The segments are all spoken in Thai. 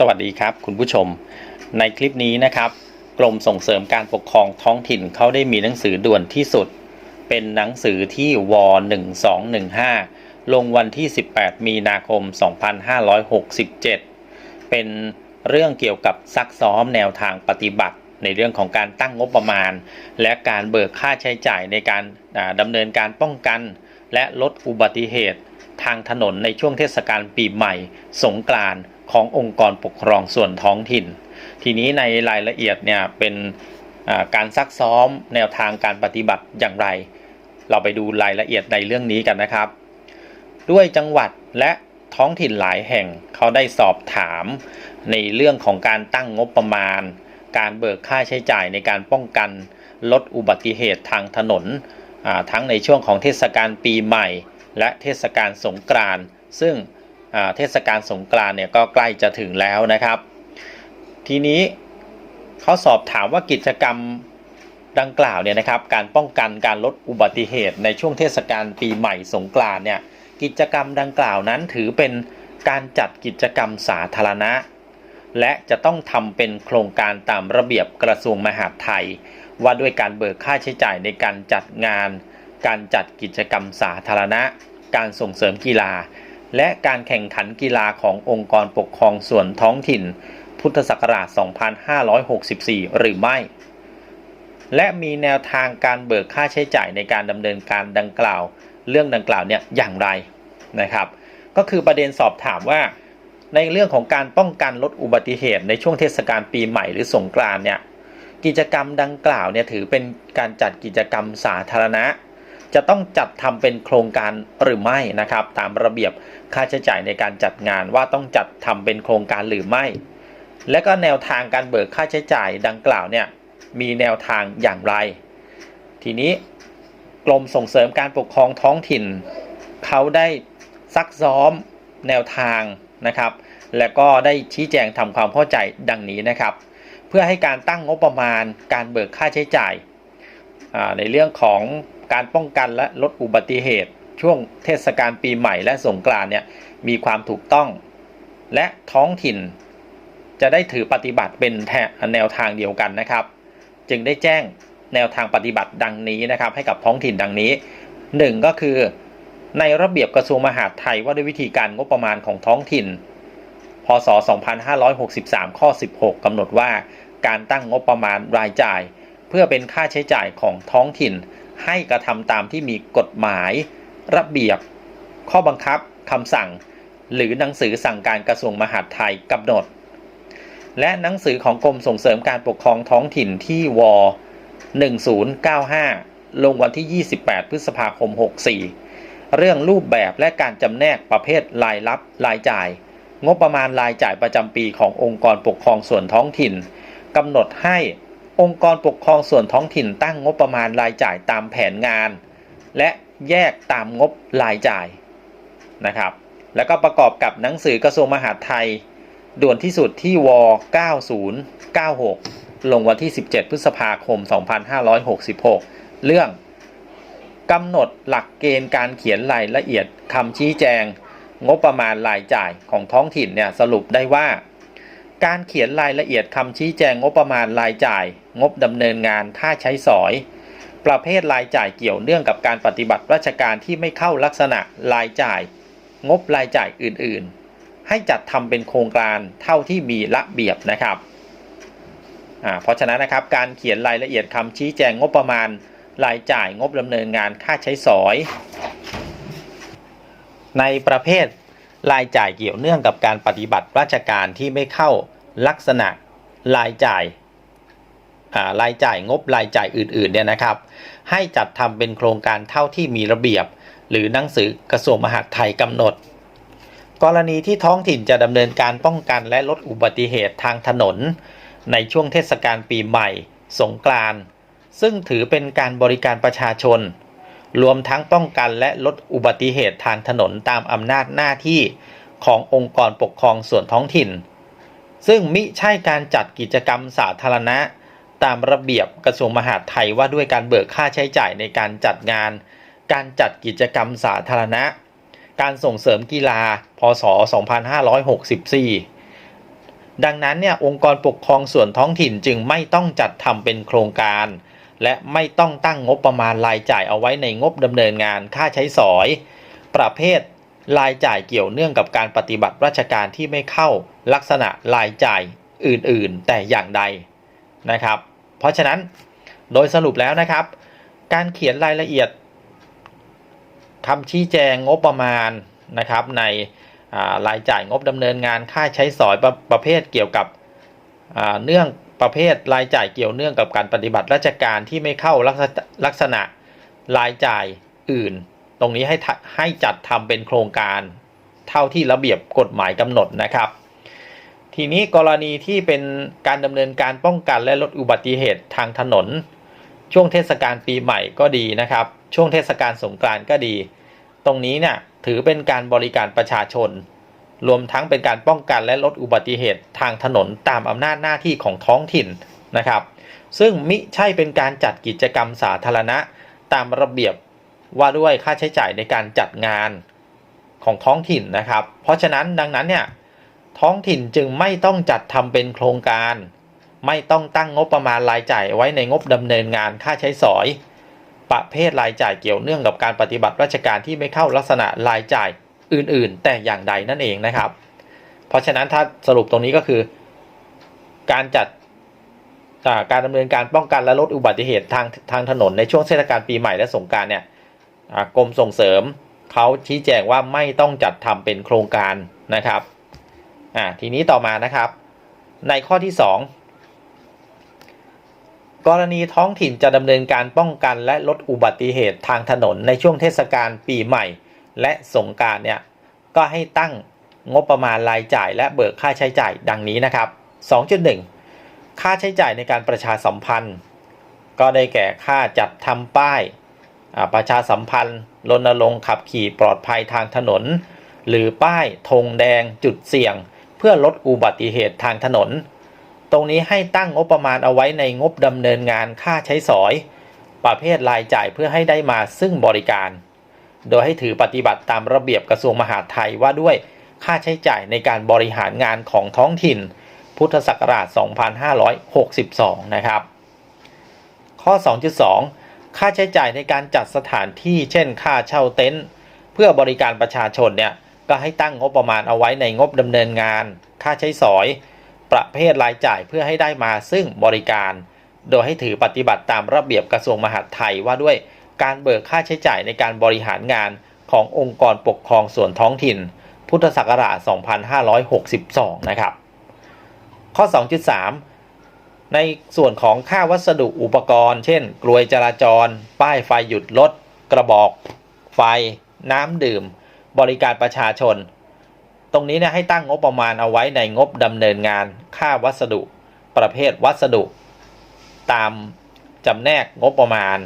สวัสดีครับคุณผู้ชม ในคลิปนี้นะครับกรมส่งเสริมการปกครองท้องถิ่นเขาได้มีหนังสือด่วนที่สุด เป็นหนังสือที่ว1215 ลงวันที่ 18 มีนาคม 2567 เป็นเรื่องเกี่ยวกับซักซ้อมแนวทางปฏิบัติ ในเรื่องของการตั้งงบประมาณ และการเบิกค่าใช้จ่ายในการดำเนินการป้องกัน และลดอุบัติเหตุ ทางถนนในช่วงเทศกาลปีใหม่ สงกรานต์ ขององค์กรปกครองส่วนท้องถิ่น ทีนี้ในรายละเอียดเนี่ยเป็นการซักซ้อมแนวทางการปฏิบัติอย่างไร เราไปดูรายละเอียดในเรื่องนี้กันนะครับ ด้วยจังหวัดและท้องถิ่นหลายแห่งเขาได้สอบถาม ในเรื่องของการตั้งงบประมาณ การเบิกค่าใช้จ่ายในการป้องกันลดอุบัติเหตุทางถนน ทั้งในช่วงของเทศกาลปีใหม่ และเทศกาลสงกรานต์ซึ่ง เทศกาลสงกรานเนี่ยก็ใกล้จะถึงแล้วนะครับ ทีนี้เขาสอบถามว่ากิจกรรมดังกล่าวเนี่ยนะครับ การป้องกันการลดอุบัติเหตุในช่วงเทศกาลปีใหม่สงกรานเนี่ยกิจกรรมดังกล่าวนั้นถือเป็นการจัดกิจกรรมสาธารณะ และจะต้องทำเป็นโครงการตามระเบียบกระทรวงมหาดไทย ว่าด้วยการเบิกค่าใช้จ่ายในการจัดงาน การจัดกิจกรรมสาธารณะ การส่งเสริมกีฬา และการแข่งขันกีฬาขององค์กรปกครองส่วนท้องถิ่น พุทธศักราช 2564 หรือไม่ และมีแนวทางการเบิกค่าใช้จ่ายในการดำเนินการดังกล่าว เรื่องดังกล่าวเนี่ยอย่างไรนะครับ ก็คือประเด็นสอบถามว่า ในเรื่องของการป้องกันลดอุบัติเหตุในช่วงเทศกาลปีใหม่หรือสงกรานเนี่ยกิจกรรมดังกล่าวเนี่ยถือเป็นการจัดกิจกรรมสาธารณะ จะต้องจัดทำเป็นโครงการหรือไม่นะครับ ตามระเบียบค่าใช้จ่ายในการจัดงานว่าต้องจัดทำเป็นโครงการหรือไม่ และก็แนวทางการเบิกค่าใช้จ่ายดังกล่าวเนี่ยมีแนวทางอย่างไร ทีนี้กรมส่งเสริมการปกครองท้องถิ่น เขาได้ซักซ้อมแนวทางนะครับ และก็ได้ชี้แจงทำความเข้าใจดังนี้นะครับ เพื่อให้การตั้งงบประมาณการเบิกค่าใช้จ่ายในเรื่องของ การป้องกันและลดอุบัติเหตุ ช่วงเทศกาลปีใหม่และสงกรานเนี่ยมีความถูกต้อง และท้องถิ่น จะได้ถือปฏิบัติเป็นแนวทางเดียวกันนะครับ จึงได้แจ้งแนวทางปฏิบัติดังนี้นะครับ ให้กับท้องถิ่นดังนี้หนึ่งก็คือ ในระเบียบกระทรวงมหาดไทยว่าด้วยวิธีการงบประมาณของท้องถิ่น พศ 2563 ข้อ 16 กำหนดว่าการตั้งงบประมาณรายจ่าย เพื่อเป็นค่าใช้จ่ายของท้องถิ่น ให้กระทำตามที่มีกฎหมาย ระเบียบ ข้อบังคับคำสั่ง หรือหนังสือสั่งการกระทรวงมหาดไทยกำหนด และหนังสือของกรมส่งเสริมการปกครองท้องถิ่นที่ว 1095 ลงวันที่ 28 พฤษภาคม 64 เรื่องรูปแบบและการจำแนกประเภทรายรับรายจ่าย งบประมาณรายจ่ายประจำปีขององค์กรปกครองส่วนท้องถิ่นกำหนดให้ องค์กรปกครองส่วนท้องถิ่นตั้งงบประมาณรายจ่ายตามแผนงาน และแยกตามงบรายจ่ายนะครับ แล้วก็ประกอบกับหนังสือกระทรวงมหาดไทย ด่วนที่สุดที่ว9096 ลงวันที่ 17 พฤษภาคม 2566 เรื่องกำหนดหลักเกณฑ์การเขียนรายละเอียดคำชี้แจง งบประมาณรายจ่ายของท้องถิ่นเนี่ยสรุปได้ว่า การเขียนรายละเอียดคำชี้แจงงบประมาณรายจ่าย งบดำเนินงานค่าใช้สอย ประเภทรายจ่ายเกี่ยวเนื่องกับการปฏิบัติราชการที่ไม่เข้าลักษณะรายจ่าย งบรายจ่ายอื่นๆ ให้จัดทำเป็นโครงการเท่าที่มีระเบียบนะครับเพราะฉะนั้นนะครับการเขียนรายละเอียดคำชี้แจงงบประมาณรายจ่ายงบดำเนินงานค่าใช้สอย ในประเภท รายจ่ายเกี่ยวเนื่องกับการปฏิบัติราชการที่ไม่เข้าลักษณะรายจ่ายอ่ารายจ่ายงบรายจ่ายอื่นๆเนี่ยนะครับ ให้จัดทำเป็นโครงการเท่าที่มีระเบียบ หรือหนังสือกระทรวงมหาดไทยกำหนด กรณีที่ท้องถิ่นจะดำเนินการป้องกันและลดอุบัติเหตุทางถนน ในช่วงเทศกาลปีใหม่ สงกรานต์ซึ่งถือเป็นการบริการประชาชน รวมทั้งป้องกันและลดอุบัติเหตุทางถนนตามอำนาจหน้าที่ขององค์กรปกครองส่วนท้องถิ่น ซึ่งมิใช่การจัดกิจกรรมสาธารณะ ตามระเบียบกระทรวงมหาดไทยว่าด้วยการเบิกค่าใช้จ่ายในการจัดงาน การจัดกิจกรรมสาธารณะ การส่งเสริมกีฬา พศ 2564 ดังนั้นเนี่ยองค์กรปกครองส่วนท้องถิ่นจึงไม่ต้องจัดทำเป็นโครงการ และไม่ต้องตั้งงบประมาณรายจ่ายเอาไว้ในงบดำเนินงานค่าใช้สอย ประเภทรายจ่ายเกี่ยวเนื่องกับการปฏิบัติราชการที่ไม่เข้าลักษณะรายจ่ายอื่นๆ แต่อย่างใดนะครับ เพราะฉะนั้นโดยสรุปแล้วนะครับ การเขียนรายละเอียดคำชี้แจงงบประมาณนะครับ ในรายจ่ายงบดำเนินงานค่าใช้สอยประประเภทเกี่ยวกับเนื่อง ประเภทรายจ่ายเกี่ยวเนื่องกับการปฏิบัติราชการที่ไม่เข้าลักษณะลักษณะรายจ่ายอื่น ตรงนี้ให้ให้จัดทำเป็นโครงการ เท่าที่ระเบียบกฎหมายกำหนดนะครับ ทีนี้กรณีที่เป็นการดำเนินการป้องกันและลดอุบัติเหตุทางถนน ช่วงเทศกาลปีใหม่ก็ดีนะครับ ช่วงเทศกาลสงกรานต์ก็ดี ตรงนี้เนี่ยถือเป็นการบริการประชาชน รวมทั้งเป็นการป้องกันและลดอุบัติเหตุทางถนนตามอำนาจหน้าที่ของท้องถิ่นนะครับ ซึ่งมิใช่เป็นการจัดกิจกรรมสาธารณะตามระเบียบว่าด้วยค่าใช้จ่ายในการจัดงานของท้องถิ่นนะครับ เพราะฉะนั้นดังนั้นเนี่ยท้องถิ่นจึงไม่ต้องจัดทำเป็นโครงการ ไม่ต้องตั้งงบประมาณรายจ่ายไว้ในงบดำเนินงานค่าใช้สอย ประเภทรายจ่ายเกี่ยวเนื่องกับการปฏิบัติราชการที่ไม่เข้าลักษณะรายจ่าย อื่นๆ แต่อย่างใดนั่นเองนะครับ เพราะฉะนั้นถ้าสรุปตรงนี้ก็คือ การจัดการดำเนินการป้องกันและลดอุบัติเหตุทางทางถนนในช่วงเทศกาลปีใหม่และสงการเนี่ยกรมส่งเสริมเขาชี้แจงว่าไม่ต้องจัดทำเป็นโครงการนะครับอ่าทีนี้ต่อมานะครับ ในข้อที่ 2 กรณีท้องถิ่นจะดำเนินการป้องกันและลดอุบัติเหตุทางถนนในช่วงเทศกาลปีใหม่ และสงการเนี่ยก็ให้ตั้งงบประมาณรายจ่ายและเบิกค่าใช้จ่ายดังนี้นะครับ 2.1 ค่าใช้จ่ายในการประชาสัมพันธ์ ก็ได้แก่ค่าจัดทำป้ายประชาสัมพันธ์รณรงค์ขับขี่ปลอดภัยทางถนน หรือป้ายธงแดงจุดเสี่ยง เพื่อลดอุบัติเหตุทางถนน ตรงนี้ให้ตั้งงบประมาณเอาไว้ในงบดำเนินงานค่าใช้สอย ประเภทรายจ่ายเพื่อให้ได้มาซึ่งบริการ โดยให้ถือปฏิบัติตามระเบียบกระทรวงมหาดไทยว่าด้วยค่าใช้จ่ายในการบริหารงานของท้องถิ่น พุทธศักราช 2562 นะครับ ข้อ 2.2 ค่าใช้จ่ายในการจัดสถานที่เช่นค่าเช่าเต็นท์เพื่อบริการประชาชนเนี่ยก็ให้ตั้งงบประมาณเอาไว้ในงบดำเนินงาน ค่าใช้สอย ประเภทรายจ่ายเพื่อให้ได้มาซึ่งบริการ โดยให้ถือปฏิบัติตามระเบียบกระทรวงมหาดไทยว่าด้วย การเบิกค่าใช้จ่ายในการบริหารงานขององค์กรปกครองส่วนท้องถิ่น พุทธศักราช 2562 นะครับ ข้อ 2.3 ในส่วนของค่าวัสดุอุปกรณ์ เช่น กลวยจราจร ป้ายไฟหยุดรถ กระบอก ไฟ น้ำดื่ม บริการประชาชน ตรงนี้นี่ยให้ตั้งงบประมาณเอาไว้ในงบดำเนินงาน ค่าวัสดุ ประเภทวัสดุ ตามจำแนกงบประมาณ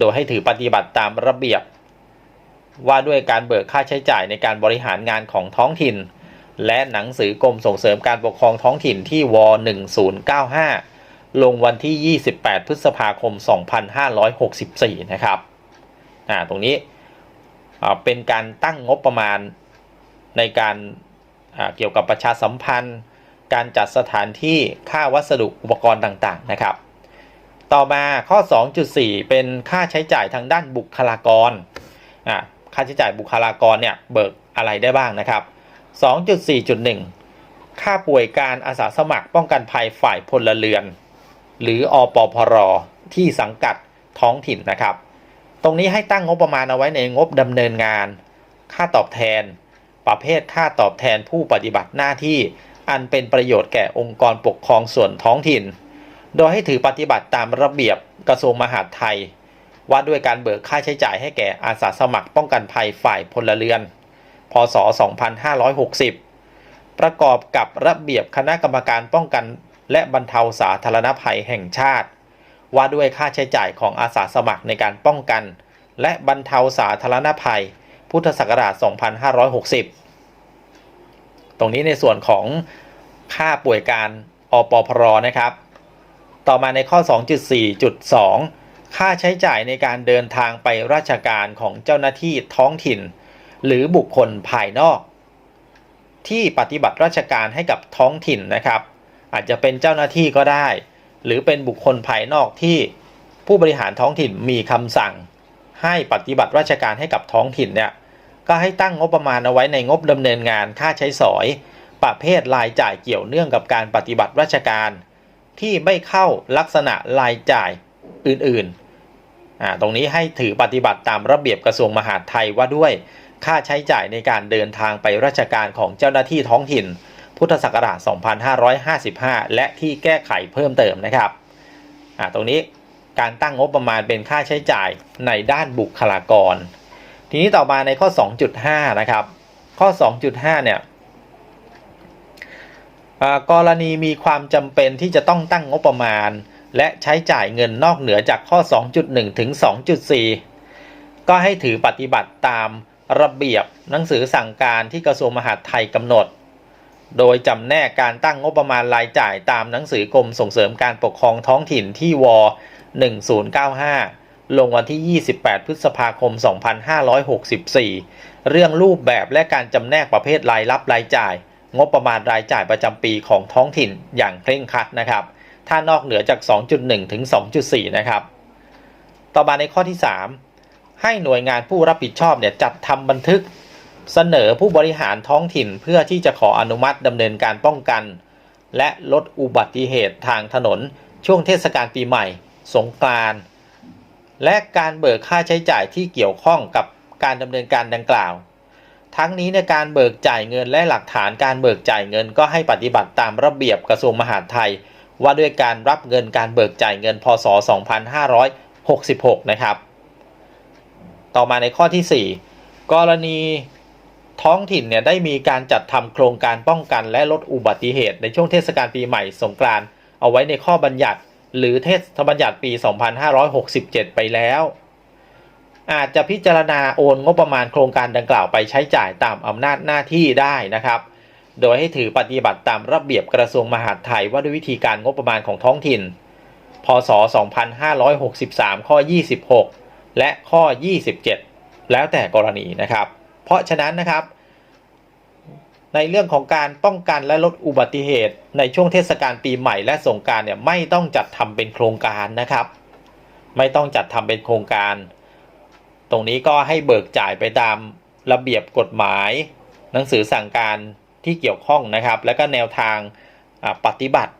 โดยให้ถือปฏิบัติตามระเบียบ ว่าด้วยการเบิกค่าใช้จ่ายในการบริหารงานของท้องถิ่น และหนังสือกรมส่งเสริมการปกครองท้องถิ่นที่ว1095 ลงวันที่ 28 พฤษภาคม 2564 นะครับอ่าตรงนี้เป็นการตั้งงบประมาณในการเกี่ยวกับประชาสัมพันธ์ การจัดสถานที่ค่าวัสดุอุปกรณ์ต่างๆนะครับ ต่อมาข้อ 2.4 เป็นค่าใช้จ่ายทางด้านบุคลากรอ่าค่าใช้จ่ายบุคลากรเนี่ยเบิกอะไรได้บ้างนะครับ 2.4.1 ค่าป่วยการอาสาสมัครป้องกันภัยฝ่ายพลเรือน หรืออปพรที่สังกัดท้องถิ่นนะครับ ตรงนี้ให้ตั้งงบประมาณเอาไว้ในงบดำเนินงาน ค่าตอบแทน ประเภทค่าตอบแทนผู้ปฏิบัติหน้าที่ อันเป็นประโยชน์แก่องค์กรปกครองส่วนท้องถิ่น โดยให้ถือปฏิบัติตามระเบียบกระทรวงมหาดไทย ว่าด้วยการเบิกค่าใช้จ่ายให้แก่อาสาสมัครป้องกันภัยฝ่ายพลเรือน พศ 2560 ประกอบกับระเบียบคณะกรรมการป้องกันและบรรเทาสาธารณภัยแห่งชาติ ว่าด้วยค่าใช้จ่ายของอาสาสมัครในการป้องกัน และบรรเทาสาธารณภัย พุทธศักราช 2560 ตรงนี้ในส่วนของค่าป่วยการอปพรนะครับ ต่อมาในข้อ 2.4.2 ค่าใช้จ่ายในการเดินทางไปราชการของเจ้าหน้าที่ท้องถิ่น หรือบุคคลภายนอก ที่ปฏิบัติราชการให้กับท้องถิ่นนะครับ อาจจะเป็นเจ้าหน้าที่ก็ได้ หรือเป็นบุคคลภายนอกที่ผู้บริหารท้องถิ่นมีคำสั่ง ให้ปฏิบัติราชการให้กับท้องถิ่นเนี่ยก็ให้ตั้งงบประมาณเอาไว้ในงบดำเนินงานค่าใช้สอย ประเภทรายจ่ายเกี่ยวเนื่องกับการปฏิบัติราชการ ที่ไม่เข้าลักษณะรายจ่ายอื่นๆอ่าตรงนี้ให้ถือปฏิบัติตามระเบียบกระทรวงมหาดไทยว่าด้วยค่าใช้จ่ายในการเดินทางไปราชการของเจ้าหน้าที่ท้องถิ่น พุทธศักราช 2555 และที่แก้ไขเพิ่มเติมนะครับอ่าตรงนี้การตั้งงบประมาณเป็นค่าใช้จ่ายในด้านบุคลากร ทีนี้ต่อมาในข้อ 2.5 นะครับ ข้อ 2.5 เนี่ย กรณีมีความจำเป็นที่จะต้องตั้งงบประมาณ และใช้จ่ายเงินนอกเหนือจากข้อ 2.1 ถึง 2.4 ก็ให้ถือปฏิบัติตามระเบียบหนังสือสั่งการที่กระทรวงมหาดไทยกำหนด โดยจำแนกการตั้งงบประมาณรายจ่ายตามหนังสือกรมส่งเสริมการปกครองท้องถิ่นที่ว 1095 ลงวันที่ 28 พฤษภาคม 2564 เรื่องรูปแบบและการจำแนกประเภทรายรับรายจ่าย งบประมาณรายจ่ายประจำปีของท้องถิ่นอย่างเคร่งครัดนะครับ ถ้านอกเหนือจาก 2.1 ถึง 2.4 นะครับ ต่อมาในข้อที่ 3 ให้หน่วยงานผู้รับผิดชอบเนี่ยจัดทำบันทึกเสนอผู้บริหารท้องถิ่นเพื่อที่จะขออนุมัติดำเนินการป้องกัน และลดอุบัติเหตุทางถนน ช่วงเทศกาลปีใหม่ สงกรานต์และการเบิกค่าใช้จ่ายที่เกี่ยวข้องกับการดำเนินการดังกล่าว ทั้งนี้ในการเบิกจ่ายเงินและหลักฐานการเบิกจ่ายเงินก็ให้ปฏิบัติตามระเบียบกระทรวงมหาดไทย ว่าด้วยการรับเงินการเบิกจ่ายเงินพศ 2566 นะครับ ต่อมาในข้อที่ 4 กรณีท้องถิ่นเนี่ยได้มีการจัดทำโครงการป้องกันและลดอุบัติเหตุในช่วงเทศกาลปีใหม่สงกรานต์เอาไว้ในข้อบัญญัติ หรือเทศบัญญัติปี 2567 ไปแล้ว อาจจะพิจารณาโอนงบประมาณโครงการดังกล่าวไปใช้จ่ายตามอำนาจหน้าที่ได้นะครับ โดยให้ถือปฏิบัติตามระเบียบกระทรวงมหาดไทยว่าด้วยวิธีการงบประมาณของท้องถิ่น พศ 2563 ข้อ 26 และข้อ 27 แล้วแต่กรณีนะครับ เพราะฉะนั้นนะครับ ในเรื่องของการป้องกันและลดอุบัติเหตุ ในช่วงเทศกาลปีใหม่และสงการเนี่ยไม่ต้องจัดทำเป็นโครงการนะครับ ไม่ต้องจัดทำเป็นโครงการ ตรงนี้ก็ให้เบิกจ่ายไปตามระเบียบกฎหมาย หนังสือสั่งการที่เกี่ยวข้องนะครับ แล้วก็แนวทางปฏิบัติ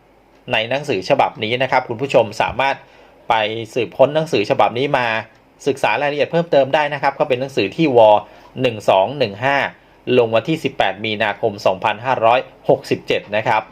ในหนังสือฉบับนี้นะครับ คุณผู้ชมสามารถไปสืบค้นหนังสือฉบับนี้มาศึกษารายละเอียดเพิ่มเติมได้นะครับ ก็เป็นหนังสือที่ว1215 ลงวันที่ 18 มีนาคม 2567 นะครับ